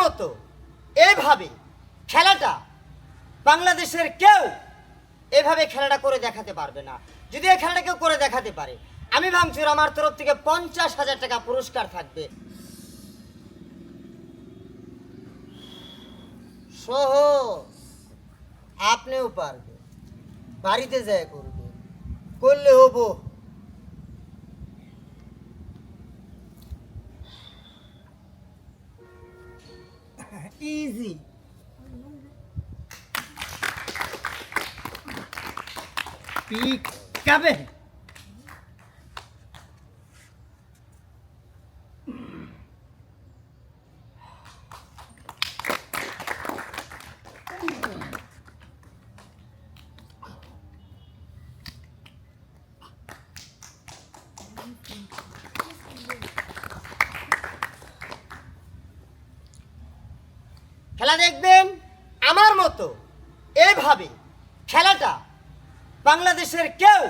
মতো এভাবে খেলাটা বাংলাদেশের কেউ এভাবে খেলাটা করে দেখাতে পারবে না। যদি এই খেলাটা কেউ করে দেখাতে পারে, আমি ভাঙচুর, আমার তরফ থেকে পঞ্চাশ হাজার টাকা পুরস্কার থাকবে। সহজ, আপনিও পারবে বাড়িতে যায় করবে করলে হব। easy. Pick. খেলা দেখবেন আমার মতো। এভাবে খেলাটা বাংলাদেশের কেউ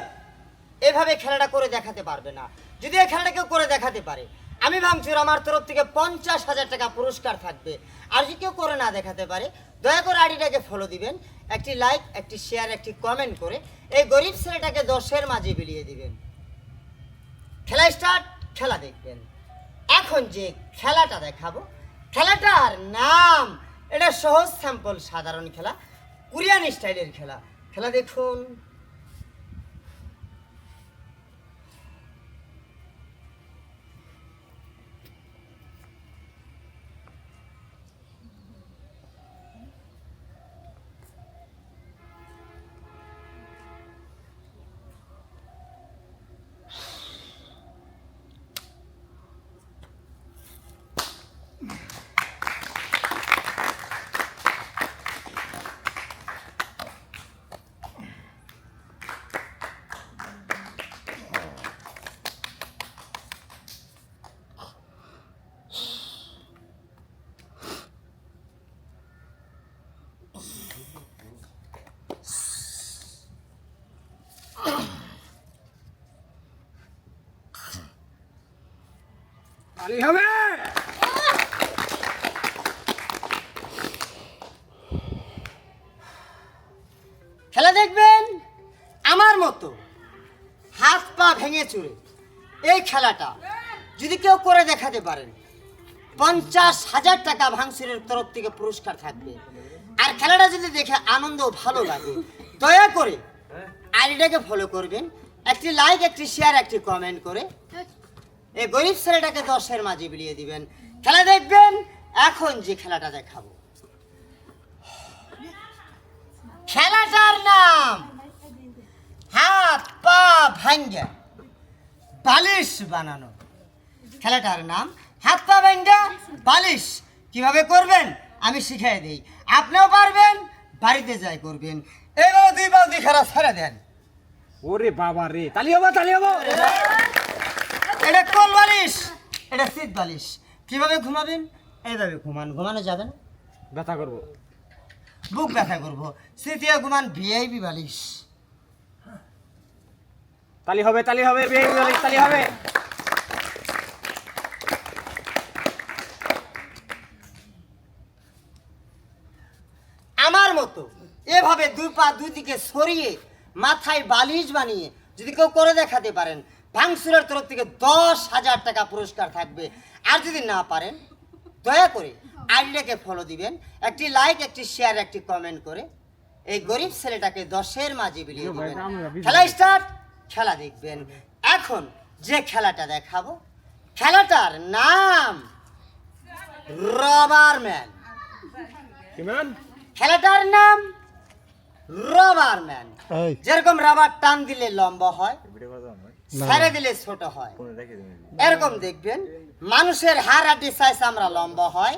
এভাবে খেলাটা করে দেখাতে পারবে না। যদি এই খেলাটা কেউ করে দেখাতে পারে, আমি ভাঙচুর আমার তরফ থেকে পঞ্চাশ হাজার টাকা পুরস্কার থাকবে। আর যদি কেউ করে না দেখাতে পারে, দয়া করে আইডিটাকে ফলো দিবেন, একটি লাইক একটি শেয়ার একটি কমেন্ট করে এই গরিব ছেলেটাকে দশের মাঝে বিলিয়ে দিবেন। খেলা স্টার্ট খেলা দেখবেন। এখন যে খেলাটা দেখাবো, খেলাটার নাম এটা সহজ স্যাম্পল সাধারণ খেলা। কোরিয়ান স্টাইলের খেলা। খেলা দেখুন। হবে। খেলা দেখবেন আমার মতো হাত পা ভেঙে চুরে। এই খেলাটা যদি কেউ করে দেখাতে পারেন পঞ্চাশ হাজার টাকা ভাঙচুরের তরফ থেকে পুরস্কার থাকবে। আর খেলাটা যদি দেখে আনন্দ ভালো লাগে দয়া করে আইডিটাকে ফলো করবেন একটি লাইক একটি শেয়ার একটি কমেন্ট করে। এই গরিব ছেলেটাকে দশের মাঝে বিলিয়ে দিবেন। খেলা দেখবেন এখন যে খেলাটা দেখাবো। খেলাটার নাম হাত পা ভাঙ্গা বালিশ বানানো। খেলাটার নাম হাত পা ভাঙ্গা বালিশ। কীভাবে করবেন? আমি শিখাই দিই। আপনিও পারবেন বাড়িতে যাই করবেন। এইভাবে দুই বাউ দুই খেলা ছেড়ে দেন। ওরে বাবা রে তালি হবে তালি হবে। এটা কোন বালিশ? এটা শীত বালিশ। কীভাবে ঘুমাবেন? এইভাবে ঘুমান। ঘুমানো যাবে না। ব্যথা করব। বুক ব্যথা করব। শীতিয়া ঘুমান ভিআইপি বালিশ। তালি হবে তালি হবে বেশ তালি তালি হবে। আমার মতো এভাবে দুই পা দুই দিকে সরিয়ে মাথায় বালিশ বানিয়ে যদি কেউ করে দেখাতে পারেন ভাঙসুরের তরফ থেকে দশ হাজার টাকা পুরস্কার থাকবে। আর যদি না পারেন দয়া করে আইডিটাকে ফলো দিবেন। একটি লাইক একটি শেয়ার একটি কমেন্ট করে এই গরিব ছেলেটাকে দশের মাঝে বিলিয়ে ইয়ো দিবেন। খেলা স্টার্ট খেলা দেখবেন। এখন যে খেলাটা দেখাবো খেলাটার নাম রবার ম্যান। খেলাটার নাম রবার ম্যান। যেরকম রাবার টান দিলে লম্বা হয় ছেড়ে দিলে ছোট হয়। এরকম দেখবেন মানুষের হাড় হাড্ডি সাইজ আমরা লম্বা হয়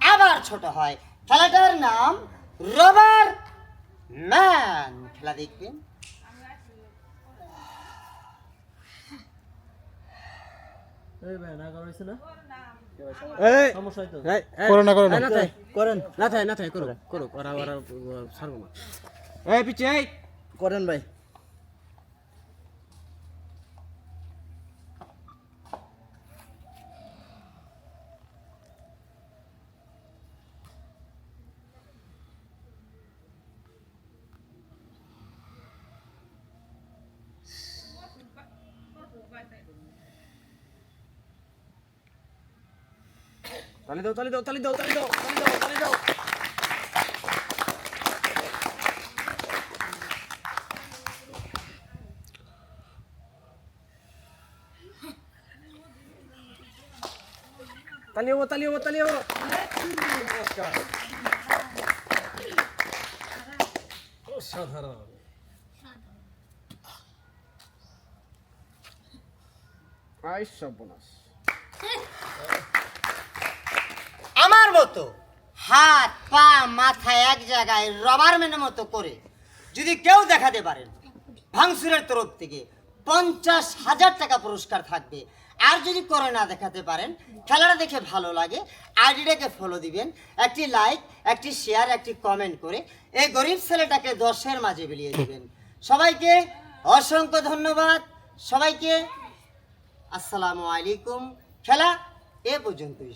আবার ছোট হয়। খেলাটার নাম রবার ম্যান। খেলা দেখবেন। এই সমস্যা হয়তো এই, এই, করো না, করো না। এই, না থাই, করেন না থাই, না থাই, করো করো ওরা ওরা ছাড়বো না এই পিছে এই করেন ভাই তালি দাও তালি দাও তালি দাও তালি দাও তালি দাও তালি দাও তালি হব তালি হব তালি হব নমস্কার অসাধারণ আই সর্বনাশ আমার মতো, হাত, পা, মাথা এক জায়গায় রবার মেনের মতো করে যদি কেউ দেখাতে পারেন ভাঙসুরের তরফ থেকে পঞ্চাশ হাজার টাকা পুরস্কার থাকবে। আর যদি করে না দেখাতে পারেন, খেলাটা দেখে ভালো লাগে, আইডিটাকে ফলো দিবেন, একটি লাইক একটি শেয়ার একটি কমেন্ট করে এই গরিব ছেলেটাকে দশের মাঝে বিলিয়ে দিবেন। সবাইকে অসংখ্য ধন্যবাদ। সবাইকে আসসালামু আলাইকুম। খেলা এ পর্যন্তই।